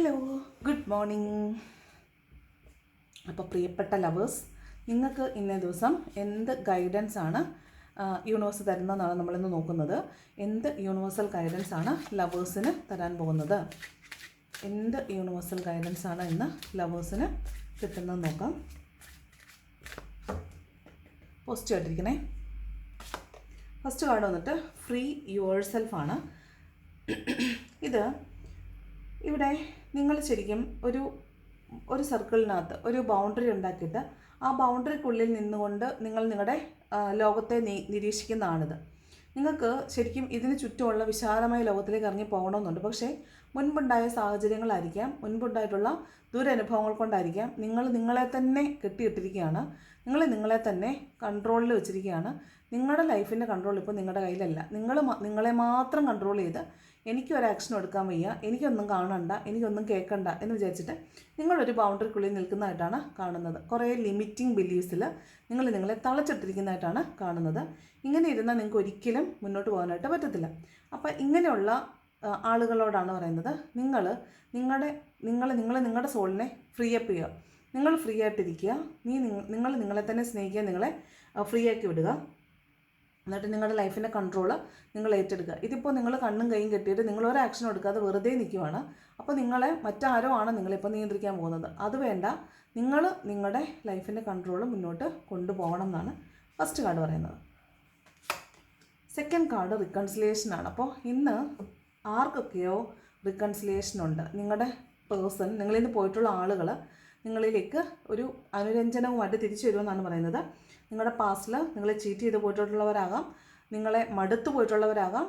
Hello good morning അപ്പോൾ പ്രിയപ്പെട്ട lovers നിങ്ങൾക്ക് ഇന്നേ ദിവസം എന്ത് ഗൈഡൻസ് ആണ് യൂണിവേഴ്സ് തരുന്നതെന്നാണ് നമ്മളിന്ന് നോക്കുന്നത്. എന്ത് യൂണിവേഴ്സൽ ഗൈഡൻസ് ആണ് ലവേഴ്സിന് തരാൻ പോകുന്നത്? എന്ത് യൂണിവേഴ്സൽ ഗൈഡൻസ് ആണ് ഇന്ന് ലവേഴ്സിന് കിട്ടുന്നത് നോക്കാം. പോസ്റ്റ് ആയിട്ടിരിക്കണേ ഫസ്റ്റ് കാർഡ് വന്നിട്ട് ഫ്രീ യുവർ സെൽഫാണ് ഇത് ഇവിടെ നിങ്ങൾ ശരിക്കും ഒരു ഒരു സർക്കിളിനകത്ത് ഒരു ബൗണ്ടറി ഉണ്ടാക്കിയിട്ട് ആ ബൗണ്ടറിക്കുള്ളിൽ നിന്നുകൊണ്ട് നിങ്ങൾ നിങ്ങളുടെ ലോകത്തെ നിരീക്ഷിക്കുന്നതാണിത്. നിങ്ങൾക്ക് ശരിക്കും ഇതിന് ചുറ്റുമുള്ള വിശാലമായ ലോകത്തിലേക്ക് ഇറങ്ങി പോകണമെന്നുണ്ട്. പക്ഷേ മുൻപുണ്ടായ സാഹചര്യങ്ങളായിരിക്കാം മുൻപുണ്ടായിട്ടുള്ള ദുരനുഭവങ്ങൾ കൊണ്ടായിരിക്കാം നിങ്ങൾ നിങ്ങളെ തന്നെ കെട്ടിയിട്ടിരിക്കുകയാണ്. നിങ്ങൾ നിങ്ങളെ തന്നെ കൺട്രോളിൽ വെച്ചിരിക്കുകയാണ്. നിങ്ങളുടെ ലൈഫിന്റെ കൺട്രോൾ ഇപ്പോൾ നിങ്ങളുടെ കയ്യിലല്ല. നിങ്ങൾ നിങ്ങളെ മാത്രം കൺട്രോൾ ചെയ്ത് എനിക്കൊരു ആക്ഷൻ എടുക്കാൻ വയ്യ എനിക്കൊന്നും കാണണ്ട എനിക്കൊന്നും കേൾക്കണ്ട എന്ന് വിചാരിച്ചിട്ട് നിങ്ങളൊരു ബൗണ്ടറിക്കുള്ളിൽ നിൽക്കുന്നതായിട്ടാണ് കാണുന്നത്. കുറേ ലിമിറ്റിംഗ് ബിലീവ്സിൽ നിങ്ങൾ നിങ്ങളെ തളച്ചിട്ടിരിക്കുന്നതായിട്ടാണ് കാണുന്നത്. ഇങ്ങനെ ഇരുന്നാൽ നിങ്ങൾക്ക് ഒരിക്കലും മുന്നോട്ട് പോകാനായിട്ട് പറ്റത്തില്ല. അപ്പോൾ ഇങ്ങനെയുള്ള ആളുകളോടാണ് പറയുന്നത് നിങ്ങൾ നിങ്ങളുടെ നിങ്ങൾ നിങ്ങൾ നിങ്ങളുടെ സോളിനെ ഫ്രീ അപ്പ് ചെയ്യുക. നിങ്ങൾ ഫ്രീ ആയിട്ടിരിക്കുക. നീ നിങ്ങ- നിങ്ങൾ നിങ്ങളെ തന്നെ സ്നേഹിക്കുക നിങ്ങളെ ഫ്രീ ആക്കി വിടുക. എന്നിട്ട് നിങ്ങളുടെ ലൈഫിന്റെ കൺട്രോൾ നിങ്ങൾ ഏറ്റെടുക്കുക. ഇതിപ്പോൾ നിങ്ങൾ കണ്ണും കൈയും കെട്ടിയിട്ട് നിങ്ങൾ ഒരു ആക്ഷൻ എടുക്കാതെ വെറുതെ നിൽക്കുവാണ് അപ്പോൾ നിങ്ങളെ മറ്റാരോ ആണ് നിങ്ങളിപ്പോൾ നിയന്ത്രിക്കാൻ പോകുന്നത്. അത് വേണ്ട. നിങ്ങൾ നിങ്ങളുടെ ലൈഫിന്റെ കൺട്രോൾ മുന്നോട്ട് കൊണ്ടുപോകണം എന്നാണ് ഫസ്റ്റ് കാർഡ് പറയുന്നത്. സെക്കൻഡ് കാർഡ് റിക്കൺസിലിയേഷൻ ആണ്. അപ്പോൾ ഇന്ന് ആർക്കൊക്കെയോ റിക്കൺസിലിയേഷൻ ഉണ്ട്. നിങ്ങളുടെ പേഴ്സൺ നിങ്ങളിന്ന് പോയിട്ടുള്ള ആളുകൾ നിങ്ങളിലേക്ക് ഒരു അനുരഞ്ജനവുമായിട്ട് തിരിച്ചു വരുമെന്നാണ് പറയുന്നത്. നിങ്ങളുടെ പാസ്റ്റിൽ നിങ്ങളെ ചീറ്റ് ചെയ്ത് പോയിട്ടുള്ളവരാകാം നിങ്ങളെ മടുത്ത് പോയിട്ടുള്ളവരാകാം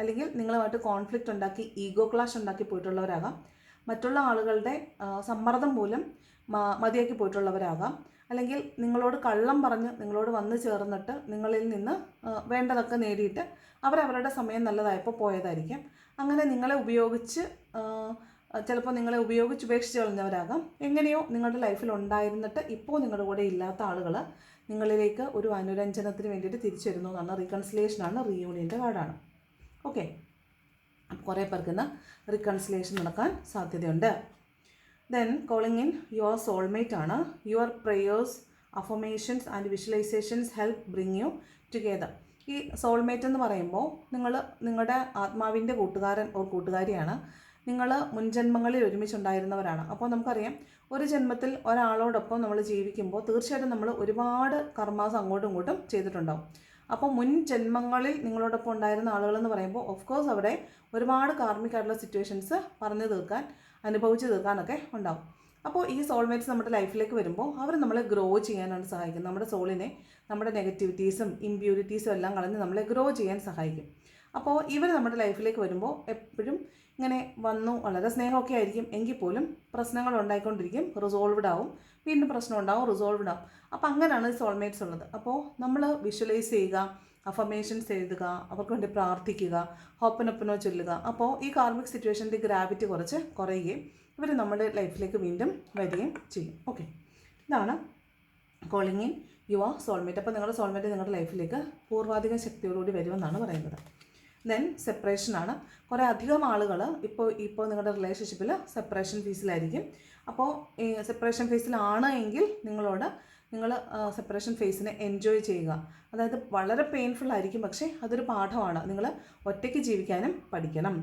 അല്ലെങ്കിൽ നിങ്ങളുമായിട്ട് കോൺഫ്ലിക്റ്റ് ഉണ്ടാക്കി ഈഗോ ക്ലാഷ് ഉണ്ടാക്കി പോയിട്ടുള്ളവരാകാം. മറ്റുള്ള ആളുകളുടെ സമ്മർദ്ദം മൂലം മതിയാക്കി പോയിട്ടുള്ളവരാകാം. അല്ലെങ്കിൽ നിങ്ങളോട് കള്ളം പറഞ്ഞ് നിങ്ങളോട് വന്നു ചേർന്നിട്ട് നിങ്ങളിൽ നിന്ന് വേണ്ടതൊക്കെ നേടിയിട്ട് അവരവരുടെ സമയം നല്ലതായപ്പോൾ പോയതായിരിക്കും. അങ്ങനെ നിങ്ങളെ ഉപയോഗിച്ച് ചിലപ്പോൾ നിങ്ങളെ ഉപയോഗിച്ച് ഉപേക്ഷിച്ച് കളഞ്ഞവരാകാം. എങ്ങനെയോ നിങ്ങളുടെ ലൈഫിൽ ഉണ്ടായിരുന്നിട്ട് ഇപ്പോൾ നിങ്ങളുടെ കൂടെ ഇല്ലാത്ത ആളുകൾ നിങ്ങളിലേക്ക് ഒരു അനുരഞ്ജനത്തിന് വേണ്ടിയിട്ട് തിരിച്ചു വരുന്നു എന്നാണ്. റീകൺസിലേഷനാണ് റീയൂണിയന്റെ കാർഡാണ് ഓക്കെ കുറേ പേർക്ക് റീകൺസിലേഷൻ നടക്കാൻ സാധ്യതയുണ്ട്. Then calling in your soulmate ആണ്. Your prayers affirmations and visualizations help bring you together ഈ സോൾമേറ്റ് എന്ന് പറയുമ്പോൾ നിങ്ങൾ നിങ്ങളുടെ ആത്മാവിന്റെ കൂട്ടുകാരൻ ഓർ കൂട്ടുകാരിയാണ്. നിങ്ങൾ മുൻജന്മങ്ങളിൽ ഒരുമിച്ചുണ്ടായിരുന്നവരാണ്. അപ്പോൾ നമുക്കറിയാം ഒരു ജന്മത്തിൽ ഒരാളോടൊപ്പം നമ്മൾ ജീവിക്കുമ്പോൾ തീർച്ചയായിട്ടും നമ്മൾ ഒരുപാട് കർമാസ് അങ്ങോട്ടും ഇങ്ങോട്ടും ചെയ്തിട്ടുണ്ടാവും. അപ്പോൾ മുൻ ജന്മങ്ങളിൽ നിങ്ങളോടൊപ്പം ഉണ്ടായിരുന്ന ആളുകളെന്ന് പറയുമ്പോൾ ഓഫ് കോഴ്സ് അവിടെ ഒരുപാട് കാർമികമായിട്ടുള്ള സിറ്റുവേഷൻസ് പറഞ്ഞു തീർക്കാൻ അനുഭവിച്ച് തീർക്കാനൊക്കെ ഉണ്ടാവും. അപ്പോൾ ഈ സോൾമേറ്റ്സ് നമ്മുടെ ലൈഫിലേക്ക് വരുമ്പോൾ അവർ നമ്മളെ ഗ്രോ ചെയ്യാനാണ് സഹായിക്കുന്നത് നമ്മുടെ സോളിനെ നമ്മുടെ നെഗറ്റിവിറ്റീസും ഇമ്പ്യൂരിറ്റീസും എല്ലാം കളഞ്ഞ് നമ്മളെ ഗ്രോ ചെയ്യാൻ സഹായിക്കും. അപ്പോൾ ഇവർ നമ്മുടെ ലൈഫിലേക്ക് വരുമ്പോൾ എപ്പോഴും ഇങ്ങനെ വന്നു. വളരെ സ്നേഹമൊക്കെ ആയിരിക്കും. എങ്കിൽ പോലും പ്രശ്നങ്ങൾ ഉണ്ടായിക്കൊണ്ടിരിക്കും. റിസോൾവ്ഡ് ആവും. വീണ്ടും പ്രശ്നം ഉണ്ടാവും. റിസോൾവ്ഡ് ആവും. അപ്പോൾ അങ്ങനെയാണ് സോൾമേറ്റ്സ് ഉള്ളത്. അപ്പോൾ നമ്മൾ വിഷ്വലൈസ് ചെയ്യുക അഫർമേഷൻസ് എഴുതുക അവർക്ക് വേണ്ടി പ്രാർത്ഥിക്കുക ഹോപ്പനൊപ്പനോ ചൊല്ലുക. അപ്പോൾ ഈ കാർമിക് സിറ്റുവേഷന്റെ ഗ്രാവിറ്റി കുറച്ച് കുറയുകയും ഇവർ നമ്മുടെ ലൈഫിലേക്ക് വീണ്ടും വരികയും ചെയ്യും. ഓക്കെ ഇതാണ് കോളിംഗ് ഇൻ യുവർ സോൾമേറ്റ് അപ്പോൾ നിങ്ങളുടെ സോൾമേറ്റ് നിങ്ങളുടെ ലൈഫിലേക്ക് പൂർവാധിക ശക്തിയോടുകൂടി വരുമെന്നാണ് പറയുന്നത്. ദെൻ സെപ്പറേഷനാണ് കുറേ അധികം ആളുകൾ ഇപ്പോൾ ഇപ്പോൾ നിങ്ങളുടെ റിലേഷൻഷിപ്പിൽ സെപ്പറേഷൻ ഫേസിലായിരിക്കും അപ്പോൾ ഈ സെപ്പറേഷൻ ഫേസിലാണ് എങ്കിൽ നിങ്ങളോട് നിങ്ങൾ സെപ്പറേഷൻ ഫേസിനെ എൻജോയ് ചെയ്യുക. അതായത് വളരെ പെയിൻഫുൾ ആയിരിക്കും പക്ഷേ അതൊരു പാഠമാണ്. നിങ്ങൾ ഒറ്റയ്ക്ക് ജീവിക്കാനും പഠിക്കണം.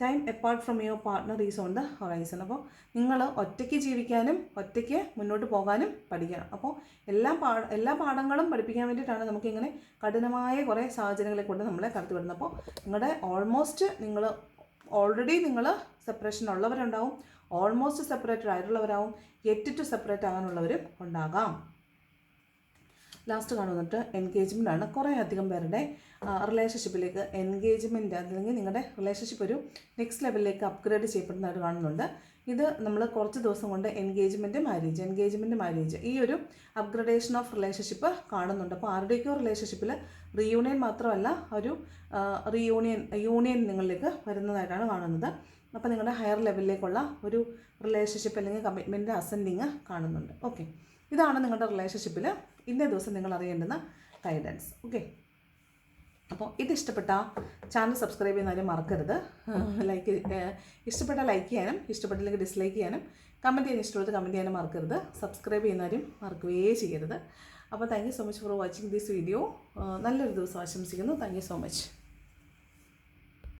Time apart from your partner is on the horizon അപ്പോൾ നിങ്ങൾ ഒറ്റയ്ക്ക് ജീവിക്കാനും ഒറ്റയ്ക്ക് മുന്നോട്ട് പോകാനും പഠിക്കണം. അപ്പോൾ എല്ലാ പാ എല്ലാ പാഠങ്ങളും പഠിപ്പിക്കാൻ വേണ്ടിയിട്ടാണ് നമുക്കിങ്ങനെ കഠിനമായ കുറേ സാഹചര്യങ്ങളെ കൊണ്ട് നമ്മളെ കടത്തി വിടുന്നത്. അപ്പോൾ നിങ്ങളുടെ ഓൾമോസ്റ്റ് നിങ്ങൾ ഓൾറെഡി നിങ്ങൾ സെപ്പറേഷൻ ഉള്ളവരുണ്ടാവും. ഓൾമോസ്റ്റ് സെപ്പറേറ്റഡ് ആയിട്ടുള്ളവരാവും. എറ്റ് ടു സെപ്പറേറ്റ് ആകാനുള്ളവരും ഉണ്ടാകാം. ലാസ്റ്റ് കാണുന്നിട്ട് ആണ്. കുറേ അധികം പേരുടെ റിലേഷൻഷിപ്പിലേക്ക് എൻഗേജ്മെന്റ് അല്ലെങ്കിൽ നിങ്ങളുടെ റിലേഷൻഷിപ്പ് ഒരു നെക്സ്റ്റ് ലെവലിലേക്ക് അപ്ഗ്രേഡ് ചെയ്യപ്പെടുന്നതായിട്ട് കാണുന്നുണ്ട്. ഇത് നമ്മൾ കുറച്ച് ദിവസം കൊണ്ട് എൻഗേജ്മെന്റ് മാരേജ് എൻഗേജ്മെന്റ് മാരേജ് ഈ ഒരു അപ്ഗ്രഡേഷൻ ഓഫ് റിലേഷൻഷിപ്പ് കാണുന്നുണ്ട്. അപ്പോൾ ആരുടെയൊക്കെയോ റിലേഷൻഷിപ്പിൽ റീയൂണിയൻ മാത്രമല്ല ഒരു റീയൂണിയൻ യൂണിയൻ നിങ്ങളിലേക്ക് വരുന്നതായിട്ടാണ് കാണുന്നത്. അപ്പോൾ നിങ്ങളുടെ ഹയർ ലെവലിലേക്കുള്ള ഒരു റിലേഷൻഷിപ്പ് അല്ലെങ്കിൽ കമ്മിറ്റ്മെന്റ് അസെൻഡിങ് കാണുന്നുണ്ട്. ഓക്കെ ഇതാണ് നിങ്ങളുടെ റിലേഷൻഷിപ്പിൽ ഇന്നേ ദിവസം നിങ്ങൾ അറിയേണ്ടുന്ന ഗൈഡൻസ് ഓക്കെ അപ്പോൾ ഇത് ഇഷ്ടപ്പെട്ട ചാനൽ സബ്സ്ക്രൈബ് ചെയ്യുന്നവരും മറക്കരുത് ലൈക്ക് ഇഷ്ടപ്പെട്ട ലൈക്ക് ചെയ്യാനും ഇഷ്ടപ്പെട്ടില്ലെങ്കിൽ ഡിസ്ലൈക്ക് ചെയ്യാനും കമന്റ് ചെയ്യാൻ ഇഷ്ടമുള്ളത് കമന്റ് ചെയ്യാനും മറക്കരുത്. സബ്സ്ക്രൈബ് ചെയ്യുന്നവരും മറക്കുകയേ ചെയ്യരുത്. അപ്പോൾ thank you so much for watching this video നല്ലൊരു ദിവസം ആശംസിക്കുന്നു. Thank you so much